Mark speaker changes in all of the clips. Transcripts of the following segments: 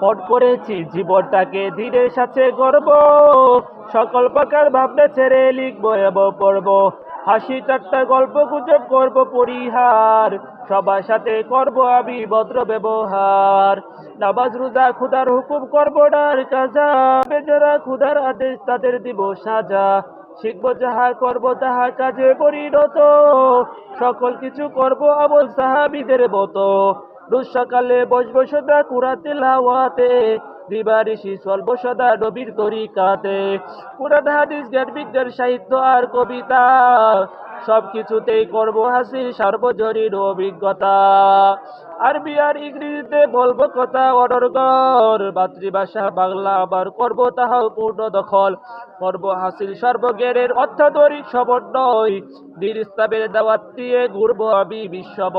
Speaker 1: পট করেছি, জীবনটাকে ধীরে সাথে গর্ব সকল প্রকার ভাবনা ছেড়ে লিখব, এবং পড়ব। হাসি ঠাট্টা গল্প গুজব করব, পরিহার। সবার সাথে করব আমি ভদ্র ব্যবহার। নামাজ, রোজা খুদার হুকুম করব, ডার কাজা বেচারা খুদার আদেশ তাদের দিব সাজা। শিখব যাহা করব, তাহা কাজে পরিণত। সকল কিছু করব আমল সাহাবিদের মতো। রোজ সকালে বসবো সদা কুরাতে লাওয়াতে দিবারিশি চলবো সদা নবীর তরিকাতে। কোরআন হাদিস জ্ঞান বিজ্ঞান সাহিত্য আর কবিতা। সব কিছুতেই করবো হাসির সার্বজনীন অভিজ্ঞতা আরবি আর ইংরেজিতে বলবো কথা অনর্গর মাতৃভাষা বাংলা আবার করবো তাহাও পূর্ণ দখল করব হাসিল সর্বজ্ঞানের অত্যাধরিক সমন্বয় দিন ইসলামের দাওয়াত দিয়ে ঘুরবো আমি বিশ্বব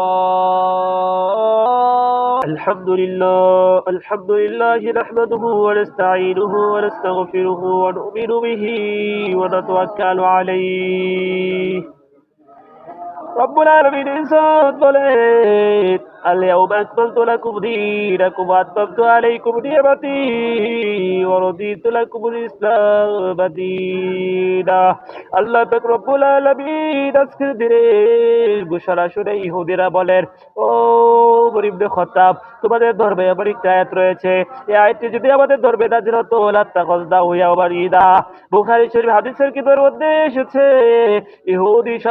Speaker 1: الحمد لله الحمد لله نحمده ونستعينه ونستغفره ونؤمن به ونتوكل عليه رب العالمين إنسان بولين اليوم أكملت لكم دينكم وأتممت عليكم نعمتي ورضيت لكم الإسلام دينا আল্লাহ পাক রব্বুল আলামিন আজকের দিনের ঘোষণা শুনে ইহুদিরা বলেন ও গরিবদের খতাব তোমাদের ধর্মে এমন একটা আয়াত রয়েছে এই আয়াতটি যদি আমাদের ধর্মে নাজিল হতো লাত্তাকজদা হুয়া ওয়া বারিদা বুখারী শরীফ হাদিসের কিতাবের মধ্যে এসেছে ইহুদি সব